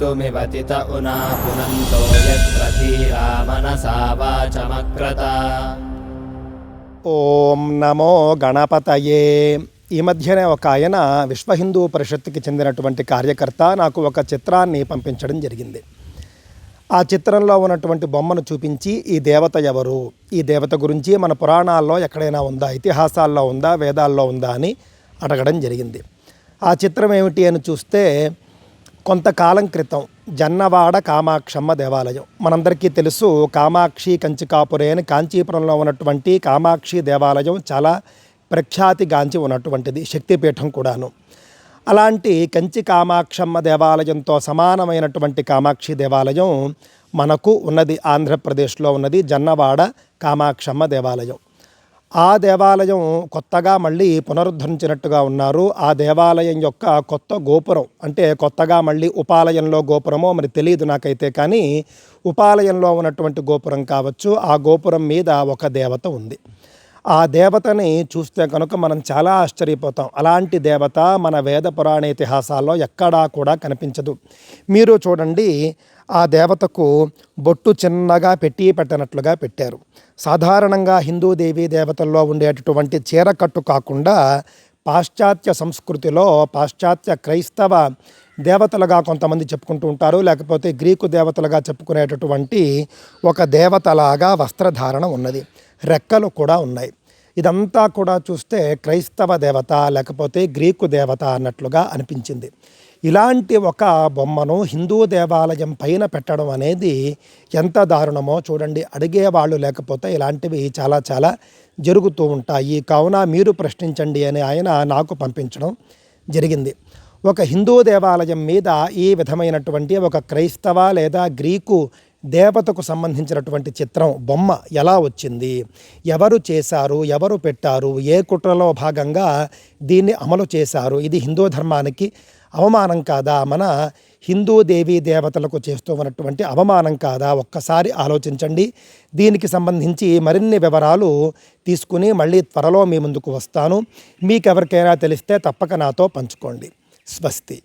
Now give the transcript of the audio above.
कर्तुमिवतित उना पुनन्तो यत्र धीरा मनसा वाचमक्रता ఓం నమో గణపతయే ఈ మధ్యనే ఒక ఆయన విశ్వ హిందూ పరిషత్తుకి చెందినటువంటి కార్యకర్త నాకు ఒక చిత్రాన్ని పంపించడం జరిగింది ఆ చిత్రంలో ఉన్నటువంటి బొమ్మను చూపించి ఈ దేవత ఎవరు ఈ దేవత గురించి మన పురాణాల్లో ఎక్కడైనా ఉందా ఇతిహాసాల్లో ఉందా వేదాల్లో ఉందా అని అడగడం జరిగింది ఆ చిత్రం ఏమిటి అని చూస్తే కొంతకాలం క్రితం జన్నవాడ కామాక్షమ్మ దేవాలయం. మనందరికీ తెలుసు కామాక్షి కంచికాపురే అని కాంచీపురంలో ఉన్నటువంటి కామాక్షి దేవాలయం చాలా ప్రఖ్యాతిగాంచి ఉన్నటువంటిది శక్తిపీఠం కూడాను. అలాంటి కంచి కామాక్షమ్మ దేవాలయంతో సమానమైనటువంటి కామాక్షి దేవాలయం మనకు ఉన్నది ఆంధ్రప్రదేశ్లో ఉన్నది జన్నవాడ కామాక్షమ్మ దేవాలయం. ఆ దేవాలయం కొత్తగా మళ్ళీ పునరుద్ధరించినట్టుగా ఉన్నారు. ఆ దేవాలయం యొక్క కొత్త గోపురం అంటే కొత్తగా మళ్ళీ ఉపాలయంలో గోపురమో మరి తెలియదు నాకైతే కానీ ఉపాలయంలో ఉన్నటువంటి గోపురం కావచ్చు ఆ గోపురం మీద ఒక దేవత ఉంది. ఆ దేవతని చూస్తే కనుక మనం చాలా ఆశ్చర్యపోతాం. అలాంటి దేవత మన వేద పురాణ ఇతిహాసాల్లో ఎక్కడా కూడా కనిపించదు. మీరు చూడండి ఆ దేవతకు బొట్టు చిన్నగా పెట్టి పెట్టనట్లుగా పెట్టారు. సాధారణంగా హిందూ దేవీ దేవతల్లో ఉండేటటువంటి చీరకట్టు కాకుండా పాశ్చాత్య సంస్కృతిలో పాశ్చాత్య క్రైస్తవ దేవతలుగా కొంతమంది చెప్పుకుంటూ ఉంటారు. లేకపోతే గ్రీకు దేవతలుగా చెప్పుకునేటటువంటి ఒక దేవతలాగా వస్త్రధారణ ఉన్నది. రెక్కలు కూడా ఉన్నాయి. ఇదంతా కూడా చూస్తే క్రైస్తవ దేవత లేకపోతే గ్రీకు దేవత అన్నట్లుగా అనిపించింది. ఇలాంటి ఒక బొమ్మను హిందూ దేవాలయం పైన పెట్టడం అనేది ఎంత దారుణమో చూడండి. అడిగేవాళ్ళు లేకపోతే ఇలాంటివి చాలా చాలా జరుగుతూ ఉంటాయి. కావున మీరు ప్రశ్నించండి అని ఆయన నాకు పంపించడం జరిగింది. ఒక హిందూ దేవాలయం మీద ఈ విధమైనటువంటి ఒక క్రైస్తవ లేదా గ్రీకు దేవతకు సంబంధించినటువంటి చిత్రం బొమ్మ ఎలా వచ్చింది? ఎవరు చేశారు? ఎవరు పెట్టారు? ఏ కుట్రలో భాగంగా దీన్ని అమలు చేశారు? ఇది హిందూ ధర్మానికి అవమానం కాదా? మన హిందూ దేవీ దేవతలకు చేస్తూ ఉన్నటువంటి అవమానం కాదా? ఒక్కసారి ఆలోచించండి. దీనికి సంబంధించి మరిన్ని వివరాలు తీసుకుని మళ్ళీ త్వరలో మీ ముందుకు వస్తాను. మీకు ఎవరికైనా తెలిస్తే తప్పక నాతో పంచుకోండి. స్వస్తి.